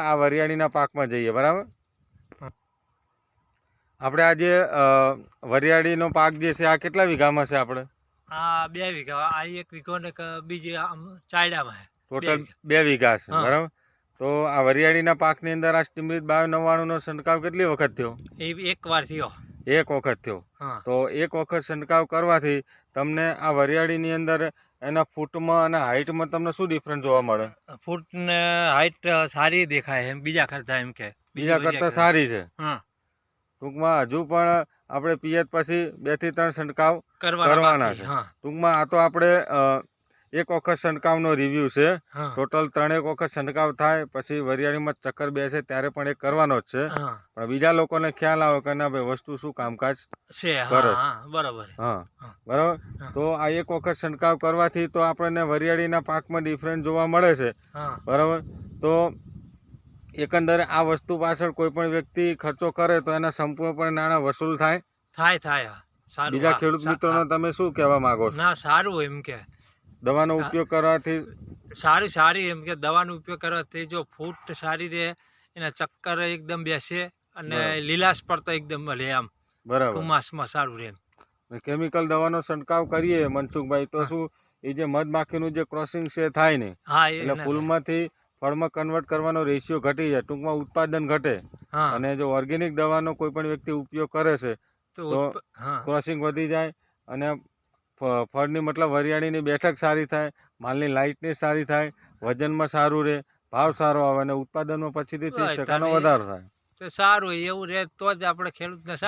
આ વરિયાળીના પાકમાં જઈએ બરાબર? આપણે આજે વરિયાળીનો પાક જે છે આ કેટલા વીઘામાં છે આપણે? આ બે વીઘા આ એક વીઘો ને બીજી ચાયડામાં છે. ટોટલ બે વીઘા છે બરાબર? તો આ વરિયાળીના પાકની અંદર આ સ્ટીમરીત બાયો નવ્વાણુંનો છંટકાવ કેટલી વખત થયો? એ એક વાર થયો. એક વખત થયો. તો એક વખત છંટકાવ કરવાથી તમને આ વરિયાળીની અંદર એના ફૂટમાં અને હાઇટમાં તમને શું ડિફરન્સ જોવા મળે? ફૂટ ને હાઈટ સારી દેખાય એમ બીજા કરતા એમ કે. બીજા કરતા સારી છે. હા. ટૂંકમાં હજુ પણ આપણે પિયત પછી બેથી ત્રણ છંટકાવ કરવાના છે. હા. ટૂંકમાં આ તો આપણે એક વખત છંટકાવનો રિવ્યુ છે. ટોટલ ત્રણેક વખત છંટકાવ થાય પછી વરિયાળીમાં ચક્કર બેસે ત્યારે પણ એ કરવાનો જ છે. પણ બીજા લોકોને ખ્યાલ આવે કે ના ભાઈ વસ્તુ શું કામકાજ છે બરાબર. હા. બરોબર? તો આ એક વખત છંટકાવ કરવાથી તો આપણને વરિયાળીના પાકમાં ડિફરન્સ જોવા મળે છે. બરાબર? તો એકંદરે આ વસ્તુ પાછળ કોઈ પણ વ્યક્તિ ખર્ચો કરે તો એના સંપૂર્ણપણે નાણાં વસૂલ થાય. થાય થાય બીજા ખેડૂત મિત્રોને તમે શું કહેવા માંગો ના સારું એમ કે. દવાનો ઉપયોગ કરવાથી સારી સારી એમ કે દવાનો ઉપયોગ કરવાથી જો ફૂટ સારી રહે એના ચક્કર એકદમ બેસે અને. લીલાશ પર એકદમ મળે આમ બરાબર. કુમાસમાં સારું રહે. કેમિકલ દવાનો છંટકાવ કરીએ મનસુખભાઈ. તો શું એ જે મધમાખીનું જે ક્રોસિંગ છે થાય ને હા એટલે ફૂલમાંથી ફળમાં કન્વર્ટ કરવાનો રેશિયો ઘટી જાય ટૂંકમાં ઉત્પાદન ઘટે અને જો ઓર્ગેનિક દવાનો કોઈ પણ વ્યક્તિ ઉપયોગ કરે છે તો ક્રોસિંગ વધી જાય અને ફળની મતલબ વરિયાળીની બેઠક સારી થાય માલની લાઇટનેસ સારી થાય વજનમાં સારું રહે ભાવ સારો આવે અને ઉત્પાદનમાં પછીથી ત્રીસ ટકાનો વધારો થાય. સારું એવું રહે તો જ આપણે ખેડૂતને સારું